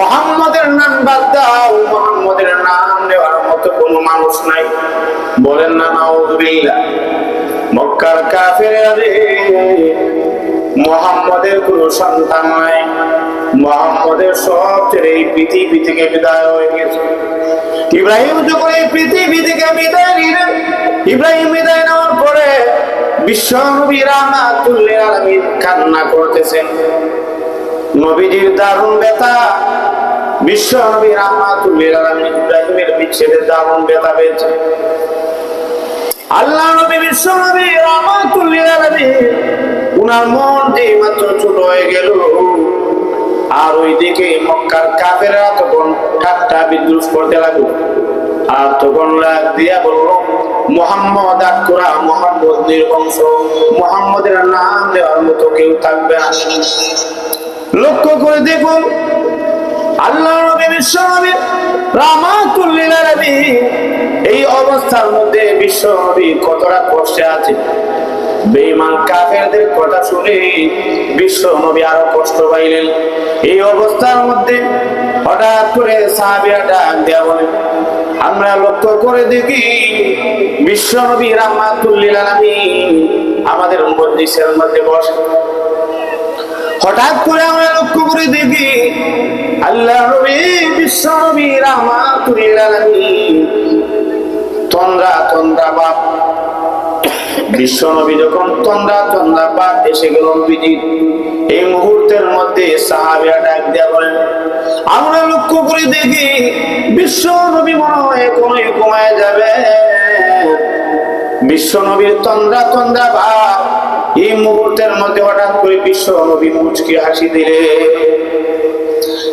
মোহাম্মদের নাম বাদ দাও, মোহাম্মদের নাম নেওয়ার মতো কোনো মানুষ নাই। বলেন না, নাউজুবিল্লাহ। মক্কার কাফেরা রে মোহাম্মদের কোনো সন্তান নাই, মোহাম্মদের সব ছেড়ে এই পৃথিবী থেকে বিদায় হয়ে গেছে। ইব্রাহিম যখন এই পৃথিবী থেকে বিদায় নিলেন, ইব্রাহিম বিদায় নেওয়ার পরে বিশ্ব নবী রাহমাতুল্লিল আলামিন কান্না করতেছেন। নবীজির দারুণ ব্যথা বিশ্ব নবী রাহমাতুল্লিল আলামিন ইব্রাহিমের বিচ্ছেদে দারুণ ব্যথা পেয়েছে। আল্লাহ নবী বিশ্ব নবী রাহমাতুল্লিল আলামিন উনার মন যে মাত্র ছোট হয়ে গেল। আর ওইদিকে মক্কার কাফেরা তখন ঠাট্টা বিদ্রুপ করতে লাগল। আর তখন রাগ দিয়া বলল, মোহাম্মদ আকুরা মোহাম্মদ নির্বংশ, মোহাম্মদের নাম দেওয়ার মতো কেউ থাকবে লক্ষ্য করে দেখুন নবী বিশ্ব নবী রামাতুল্লিল এই অবস্থার মধ্যে বিশ্ব নবী কতটা কষ্টে আছে। বেঈমান কাফেরদের কথা শুনে বিশ্ব নবী আরও কষ্ট পাইলেন। এই অবস্থার মধ্যে হঠাৎ করে সাহাবীরা ডাক দেয়া বলে আমরা লক্ষ্য করে দেখি বিশ্ব নবী রাহমাতুল্লিল আমাদের মজলিসের মধ্যে বসে। হঠাৎ করে আমরা লক্ষ্য করে দেখি বাপ। যখন বাপ এসে এই মুহূর্তের মধ্যে ডাক আমরা লক্ষ্য করে দেখি বিশ্ব নবী মনে হয় কোনো কমায় যাবে। বিশ্ব নবীর তন্দ্রা তন্দ্রা ভাব এই মুহূর্তের মধ্যে হঠাৎ করে বিশ্ব নবী মুচকি হাসি দিলে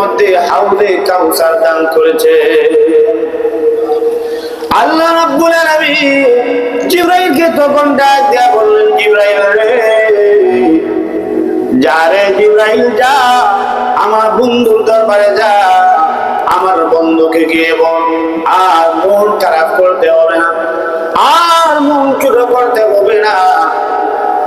মধ্যে হাউদে কাউসার দান করেছে। আল্লাহ রাব্বুল আলামিন জিবরাইলকে তখন ডাক দেয়া বললেন, জিবরাইল রে, যা রে জিবরাইল, যা। আমার বন্ধুর দরবারে যা। আমার বন্ধুকে গিয়ে বল, আর মন খারাপ করতে হবে না। আর মন ছোট করতে হবে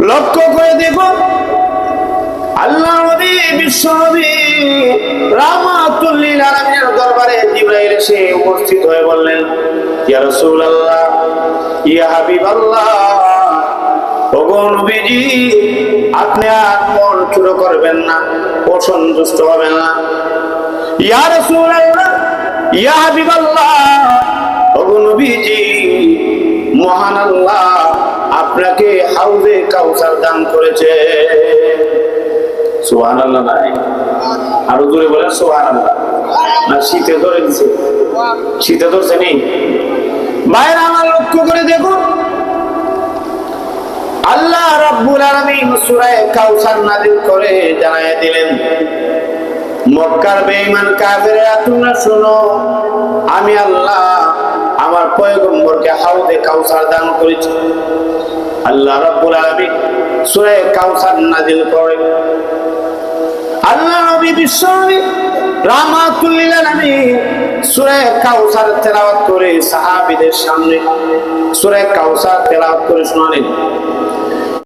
লক্ষ্য করে দেখো। আল্লাহ নবী দরবারে উপস্থিত হয়ে বললেন, ইয়া আপনি ছোট করবেন না অসন্তুষ্ট হবেন না। ইয়া রাসূলুল্লাহ, ইয়া হাবিবাল্লাহ কাউসার দান করেছে। সুহান আল্লাহ নাই আরও দূরে বলেন সুহান আল্লাহ না, শীতে ধরে দিছে শীতে ধরছে নি? বাইরে আমার লক্ষ্য করে দেখুন। আল্লাহ রাব্বুল আলামিন সূরা কাউসার নাযিল করে জানায় দিলেন, মক্কার বেঈমান কাফেররা, তোমরা শোনো, আমি আল্লাহ আমার পয়গম্বরকে হাউদে কাউসার দান করেছে। আল্লাহ রব্বুল আলামিন সূরা কাউসার নাযিল করে। আল্লাহ নবী বিশ্বনবী রাহমাতুল্লিল আলামিন সূরা কাউসার তেলাওয়াত করে সাহাবীদের সামনে সূরা কাউসার তেলাওয়াত করে শোনালেন।